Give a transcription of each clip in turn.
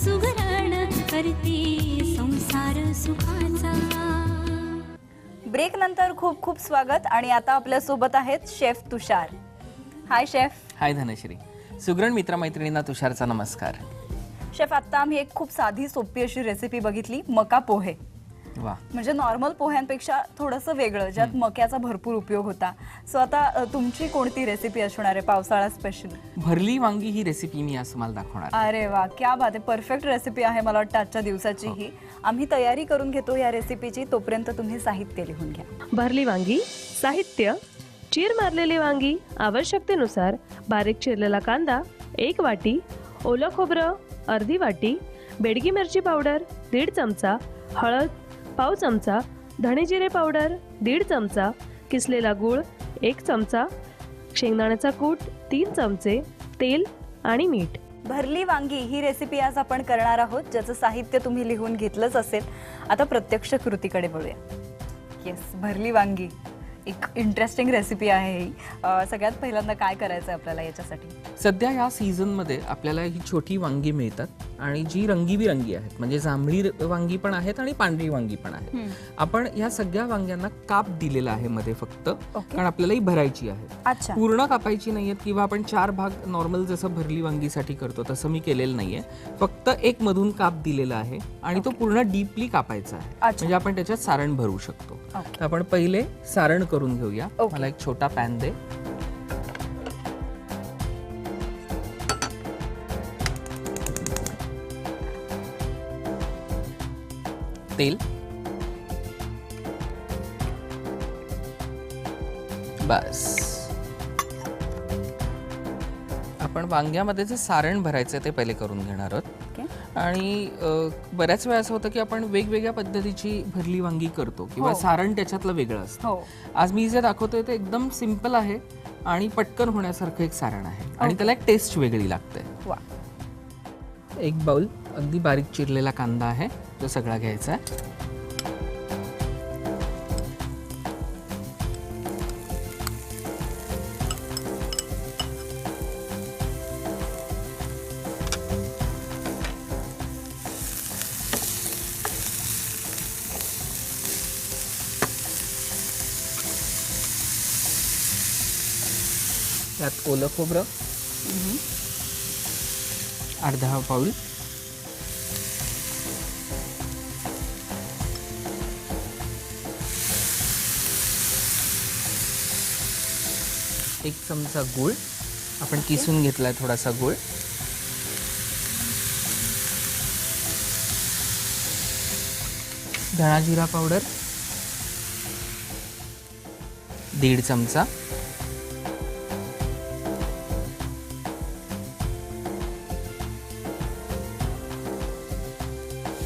सुगरण करते संसार सुखाचा. ब्रेक नंतर खूप खूप स्वागत आणि आता आपल्यासोबत आहेत chef Tushar. Hi chef. Hi Dhanashree. सुगरण मित्रमैत्रिणींना तुषारचा नमस्कार. शेफ आता आम्ही एक खूप साधी सोपी अशी रेसिपी बघितली मका पोहे. म्हणजे नॉर्मल पोह्यांपेक्षा थोडंसं वेगळं ज्यात मक्याचा भरपूर उपयोग होता. सो आता तुमची कोणती रेसिपी असणार आहे पावसाळा स्पेशल भरली वांगी ही रेसिपी मी आज तुम्हाला दाखवणार अरे वा क्या बात आहे. परफेक्ट रेसिपी आहे मला वाटतं आजच्या दिवसाची ही. आम्ही तयारी करून घेतो या रेसिपीची तोपर्यंत तुम्ही साहित्य लिहून घ्या. भरली वांगी साहित्य चीर मारलेली वांगी आवश्यकतेनुसार बारीक चिरलेला कांदा एक वाटी ओलं खोबरं अर्धी वाटी बेडगी मिरची पावडर दीड चमचा हळद पाव चमचा धणे जिरे पावडर दीड चमचा किसलेला गूळ एक चमचा शेंगदाण्याचा कूट तीन चमचे तेल आणि मीठ. भरली वांगी ही रेसिपी आज आपण करणार आहोत ज्याचं साहित्य तुम्ही लिहून घेतलंच असेल. आता प्रत्यक्ष कृतीकडे वळूया येस भरली वांगी. एक इंटरेस्टिंग रेसिपी आहे ही. अं, सगळ्यात पहिल्यांदा काय करायचं आहे आपल्याला याच्यासाठी? सध्या या सीझनमध्ये आपल्याला ही छोटी वांगी मिळतात आणि जी रंगीबिरंगी आहेत म्हणजे जांभळी र- वांगी पण आहेत आणि पांढरी वांगी पण आहेत. आपण या सगळ्या वांग्यांना काप दिलेला आहे मध्ये फक्त कारण आपल्याला ही भरायची आहे. अच्छा. पूर्ण कापायची नाहीयेत किंवा आपण चार भाग नॉर्मल जसं भरली वांगीसाठी करतो तसं मी केलेलं नाहीये. फक्त एक मधून काप दिलेला आहे आणि तो पूर्ण डीपली कापायचा आहे. अच्छा. म्हणजे आपण त्याच्यात सारण भरू शकतो. तर आपण पहिले सारण करून घेऊया. मला एक छोटा पॅन दे. तेल. बस. आपण वांग्यामध्ये जे सारण भरायचं आहे ते पहिले करून घेणार आहोत. ओके. आणि बऱ्याच वेळा असं होतं की आपण वेगवेगळ्या पद्धतीची भरली वांगी करतो किंवा हो. सारण त्याच्यातलं वेगळं असतं. हो. आज मी जे दाखवतोय ते एकदम सिंपल आहे आणि पटकन होण्यासारखं एक सारण आहे आणि त्याला एक टेस्ट वेगळी लागते. वा. एक बाउल अगदी बारीक चिरलेला कांदा आहे तो सगळा घ्यायचा आहे. त्यात ओलं खोबरं. अर्धा पाऊल. एक चमचा गूळ. आपण किसून घेतलाय थोडासा गूळ. धणा जिरा पावडर. दीड चमचा.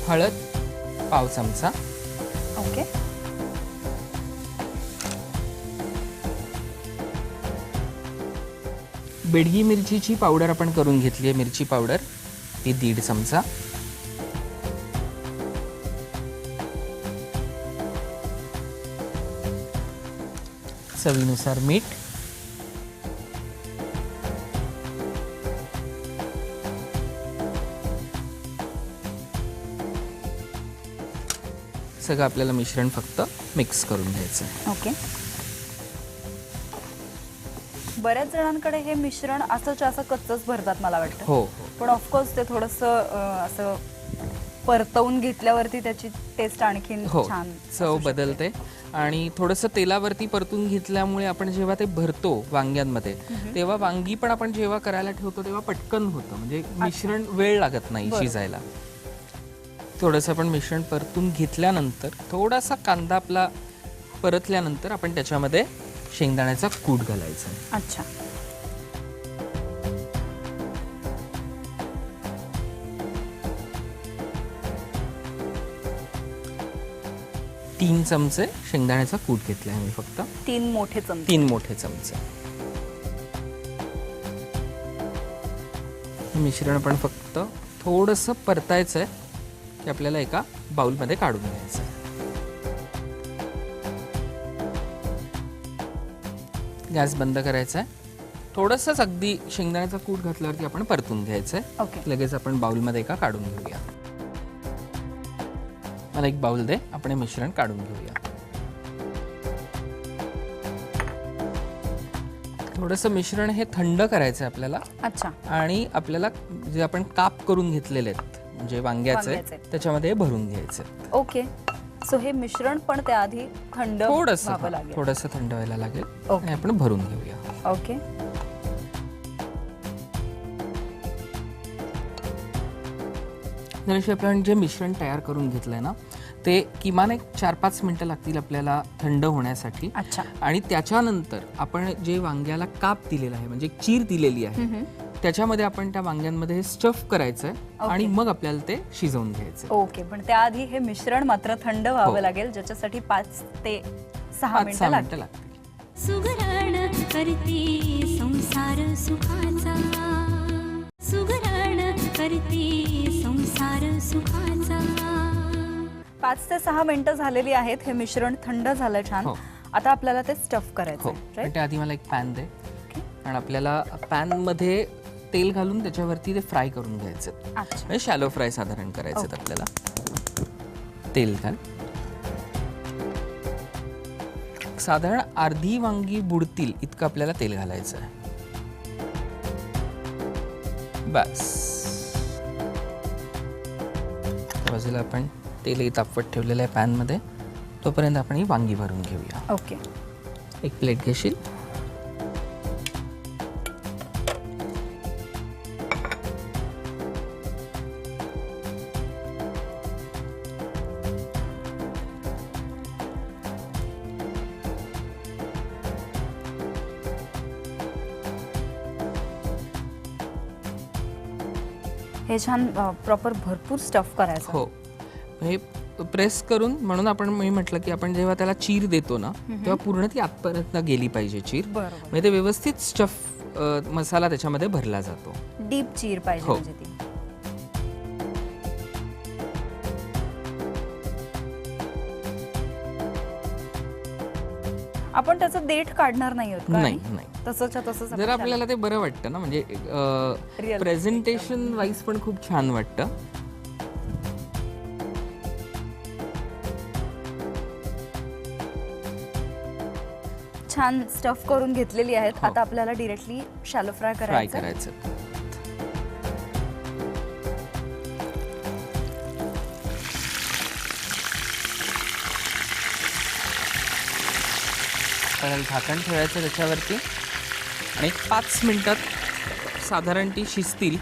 हळद पाव चमचा. ओके. बेडगी मिरचीची पावडर आपण करून घेतली आहे मिरची पावडर. ती दीड चमचा. चवीनुसार मीठ. सगळं आपल्याला मिश्रण फक्त मिक्स करून घ्यायचं. आहे ओके. बऱ्याच जणांकडे हे मिश्रण असंच असं कच्चच भरतात मला वाटतं. हो हो. पण ऑफकोर्स ते थोडंसं अं, असं परतवून घेतल्यावरती त्याची टेस्ट आणखीन हो छान चव बदलते आणि थोडंसं तेलावरती परतून घेतल्यामुळे आपण जेव्हा ते भरतो वांग्यांमध्ये तेव्हा वांगी पण आपण जेव्हा करायला ठेवतो तेव्हा पटकन होतं. म्हणजे मिश्रण वेळ लागत नाही शिजायला. थोडंसं आपण मिश्रण परतून घेतल्यानंतर थोडासा कांदा आपला परतल्यानंतर आपण त्याच्यामध्ये शेंगदाण्याचा कूट घालायचा. अच्छा. तीन चमचे शेंगदाण्याचा कूट घेतला आहे मी फक्त. तीन मोठे चमचे. तीन मोठे चमचे. मिश्रण आपण फक्त थोडंसं परतायचं आहे की आपल्याला एका बाउलमध्ये काढून घ्यायचं. आहे गॅस बंद करायचा आहे. थोडंसंच अगदी शेंगदाण्याचा कूट घातल्यावरती आपण परतून घ्यायचंय ओके. लगेच आपण बाउलमध्ये एका काढून घेऊया. मला एक बाउल दे आपण हे मिश्रण काढून घेऊया. थोडंसं मिश्रण हे थंड करायचं आहे आपल्याला. अच्छा. आणि आपल्याला जे आपण काप करून घेतलेले आहेत म्हणजे वांग्याचे वांग्याचे. त्याच्यामध्ये हे भरून घ्यायचे. ओके. सो हे मिश्रण पण त्याआधी थंड थोडस व्हावं लागेल. थोडस थंड व्हायला लागेल. ओके. आणि आपण भरून घेऊया. ओके. जशी आपण जे मिश्रण तयार करून घेतलंय ना ते किमान एक चार पाच मिनिटं लागतील आपल्याला थंड होण्यासाठी. अच्छा. आणि त्याच्यानंतर आपण जे वांग्याला काप दिलेला आहे म्हणजे एक चीर दिलेली आहे त्याच्यामध्ये आपण त्या वांग्यांमध्ये स्टफ करायचंय आणि मग आपल्याला ते शिजवून घ्यायचं ओके पण त्याआधी हे मिश्रण मात्र थंड व्हावं हो. लागेल ज्याच्यासाठी पाच ते सहा पाच मिनिटं सहा लागतील. मिनिटं लागतील. सुगरण करते संसार सुखाचा. सुगरण करते संसार सुखाचा. पाच ते सहा मिनिटं झालेली आहेत हे मिश्रण थंड झालं छान. हो. आता आपल्याला ते स्टफ करायचं हो. पण राईट त्याआधी मला एक पॅन दे. आणि आपल्याला पॅनमध्ये तेल घालून त्याच्यावरती ते फ्राय करून घ्यायचं. म्हणजे शॅलो फ्राय साधारण करायचं. आपल्याला. तेल घाल. साधारण अर्धी वांगी बुडतील इतकं आपल्याला तेल घालायचं आहे. बस. त्या बाजूला आपण तेल तापवत ठेवलेलं आहे पॅनमध्ये. तोपर्यंत आपण ही वांगी भरून घेऊया. ओके. एक प्लेट घेशील? हे छान प्रॉपर भरपूर स्टफ करायचं. हो. हे प्रेस करून म्हणून आपण मी म्हटलं की आपण जेव्हा त्याला चीर देतो ना तेव्हा पूर्ण ती आतपर्यंत गेली पाहिजे चीर. म्हणजे ते व्यवस्थित स्टफ मसाला त्याच्यामध्ये भरला जातो. डीप चीर पाहिजे हो. आपण त्याचं देठ काढणार नाही आहोत का? नाही नाही. तसंच्या तसंच आपण जर आपल्याला ते बरं वाटतं ना म्हणजे Real. प्रेझेंटेशन वाईज पण खूप छान वाटतं. छान स्टफ करून घेतलेली आहेत. आता आपल्याला डिरेक्टली शॅलो फ्राय फ्राय करायचं करायचं. तर झाकण ठेवायचं त्याच्यावरती. आणि पाच मिनटात साधारण ती शिजतील.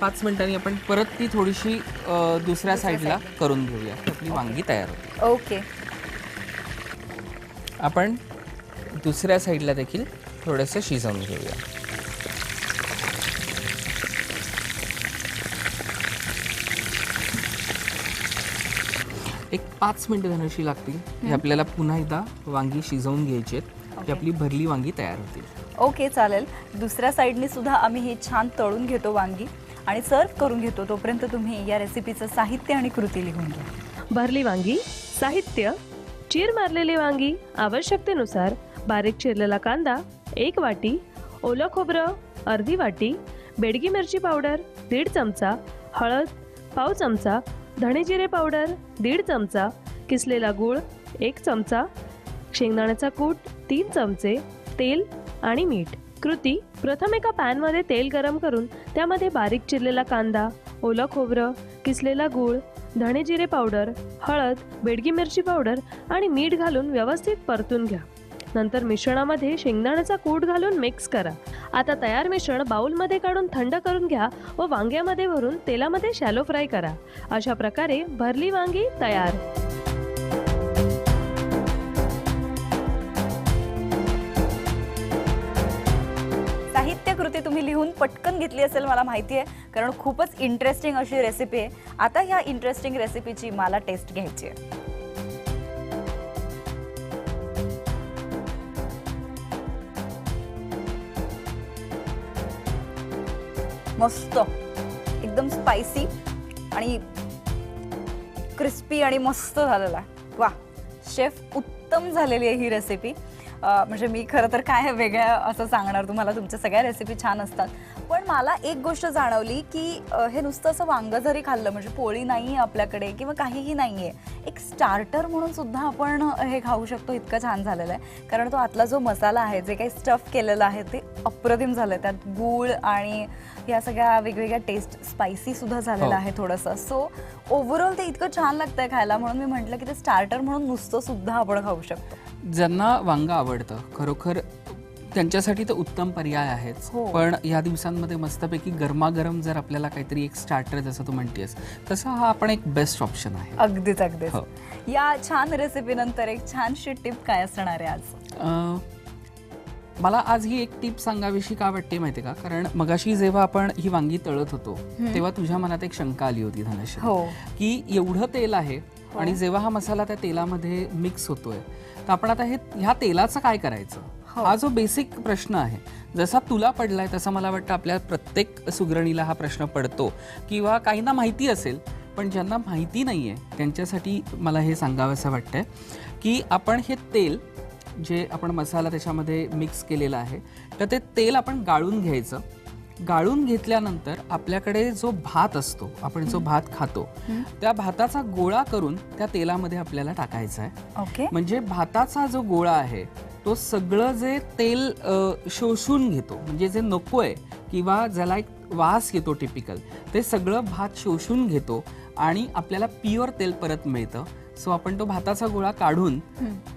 पाच मिनिटांनी आपण परत ती थोडीशी दुसऱ्या साईडला करून घेऊया. आपली वांगी तयार होते. ओके. आपण दुसऱ्या साईडला देखील थोडंसं शिजवून घेऊया. एक पाच मिनिटं धनुशी लागतील हे आपल्याला पुन्हा एकदा वांगी शिजवून घ्यायची आहेत. की आपली भरली वांगी तयार होतील. ओके चालेल. दुसऱ्या साईडनी सुद्धा आम्ही ही छान तळून घेतो वांगी आणि सर्व करून घेतो. तोपर्यंत तुम्ही या रेसिपीचं साहित्य आणि कृती लिहून घ्या. भरली वांगी साहित्य चीर मारलेली वांगी आवश्यकतेनुसार बारीक चिरलेला कांदा एक वाटी ओलं खोबरं अर्धी वाटी बेडगी मिरची पावडर दीड चमचा हळद पाव चमचा धणे जिरे पावडर दीड चमचा किसलेला गूळ एक चमचा शेंगदाण्याचा कूट तीन चमचे तेल आणि मीठ. कृती प्रथम एका पॅनमध्ये तेल गरम करून त्यामध्ये बारीक चिरलेला कांदा ओलं खोबरं किसलेला गूळ धणे जिरे पावडर हळद बेडगी मिरची पावडर आणि मीठ घालून व्यवस्थित परतून घ्या. नंतर मिश्रणामध्ये शेंगदाण्याचा कूट घालून मिक्स करा. आता तयार मिश्रण बाउलमध्ये काढून थंड करून घ्या व वांग्यामध्ये भरून तेलामध्ये शॅलो फ्राय करा. अशा प्रकारे भरली वांगी तयार. लिहून पटकन घेतली असेल मला माहिती आहे. कारण खूपच इंटरेस्टिंग अशी रेसिपी आहे. आता ह्या इंटरेस्टिंग रेसिपीची मला टेस्ट घ्यायची आहे. मस्त. एकदम स्पायसी आणि क्रिस्पी आणि मस्त झालेला आहे. वा शेफ उत्तम झालेली आहे ही रेसिपी म्हणजे मी खरं तर काय वेगळ्या असं सांगणार तुम्हाला तुमच्या सगळ्या रेसिपी छान असतात. पण मला एक गोष्ट जाणवली की हे नुसतं असं वांगं जरी खाल्लं म्हणजे पोळी नाही आहे आपल्याकडे किंवा काहीही नाही आहे एक स्टार्टर म्हणून सुद्धा आपण हे खाऊ शकतो इतकं छान झालेलं आहे. कारण तो आतला जो मसाला आहे जे काही स्टफ केलेलं आहे ते अप्रतिम झालं आहे त्यात गूळ आणि या सगळ्या वेगवेगळ्या टेस्ट स्पायसी सुद्धा झालेलं हो. आहे थोडंसं सो ओव्हरऑल ते इतकं छान लागतंय खायला म्हणून मी म्हटलं की ते स्टार्टर म्हणून नुसतं सुद्धा आपण खाऊ शकतो ज्यांना वांग आवडतं खरोखर त्यांच्यासाठी तर उत्तम पर्याय आहेच हो. पण या दिवसांमध्ये मस्तपैकी गरमागरम जर आपल्याला काहीतरी एक स्टार्टर जसं तू म्हणतेस तसा हा आपण एक बेस्ट ऑप्शन आहे अगदीच अगदीच हो. या छान रेसिपी नंतर एक छानशी टिप काय असणार आहे आज मला आज ही एक टीप सांगावीशी का वाटते माहिती का? कारण मगाशी जेव्हा आपण ही वांगी तळत होतो तेव्हा तुझ्या मनात एक शंका आली होती धनश्री. हो. की एवढं तेल आहे आणि जेव्हा हा मसाला त्या तेलामध्ये मिक्स होतोय तर आपण आता हे ह्या तेलाचं काय करायचं? हा. जो बेसिक प्रश्न आहे जसा तुला पडलाय तसा मला वाटतं आपल्या प्रत्येक सुगरणीला हा प्रश्न पडतो. किंवा काहींना माहिती असेल पण ज्यांना माहिती नाहीये त्यांच्यासाठी मला हे सांगावंसं वाटतंय की आपण हे तेल जे आपण मसाला त्याच्यामध्ये मिक्स केलेला आहे तर ते तेल आपण गाळून घ्यायचं. गाळून घेतल्यानंतर आपल्याकडे जो भात असतो आपण जो भात खातो त्या भाताचा गोळा करून त्या तेलामध्ये आपल्याला टाकायचा आहे. ओके. म्हणजे भाताचा जो गोळा आहे तो सगळं जे तेल शोषून घेतो म्हणजे जे नको आहे किंवा ज्याला एक वास येतो टिपिकल ते सगळं भात शोषून घेतो आणि आपल्याला प्युअर तेल परत मिळतं. सो आपण तो भाताचा गोळा काढून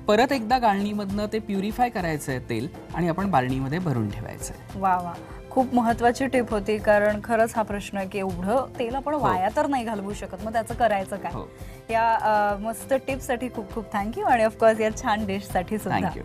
परत एकदा गाळणीमधनं ते प्युरिफाय करायचं आहे तेल आणि आपण बारणीमध्ये भरून ठेवायचं आहे. वा वा. खूप महत्वाची टिप होती कारण खरंच हा प्रश्न आहे की एवढं तेल आपण वाया तर नाही घालवू शकत मग त्याचं करायचं काय? हो. या मस्त टिप्ससाठी खूप खूप थँक्यू आणि ऑफकोर्स या छान डिशसाठी सुद्धा. थँक्यू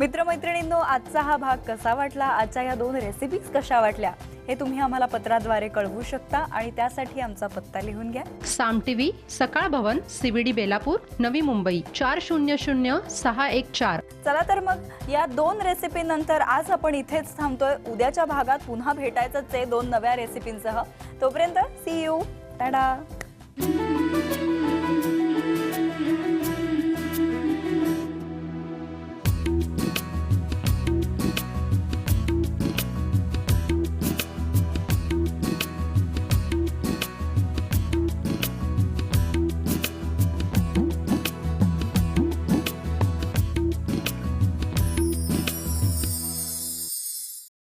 मित्रमैत्रिणींनो आजचा हा भाग कसा वाटला? आजच्या या दोन रेसिपीज कशा वाटल्या? हे तुम्ही आम्हाला पत्राद्वारे कळवू शकता आणि त्यासाठी आमचा पत्ता लिहून घ्या. साम टीव्ही सकाळ भवन सीबीडी बेलापूर नवी मुंबई चार शून्य शून्य सहा एक चार. चला तर मग या दोन रेसिपी नंतर आज आपण इथेच थांबतोय. उद्याच्या भागात पुन्हा भेटायचंच आहे दोन नव्या रेसिपींसह तोपर्यंत सी यू टाडा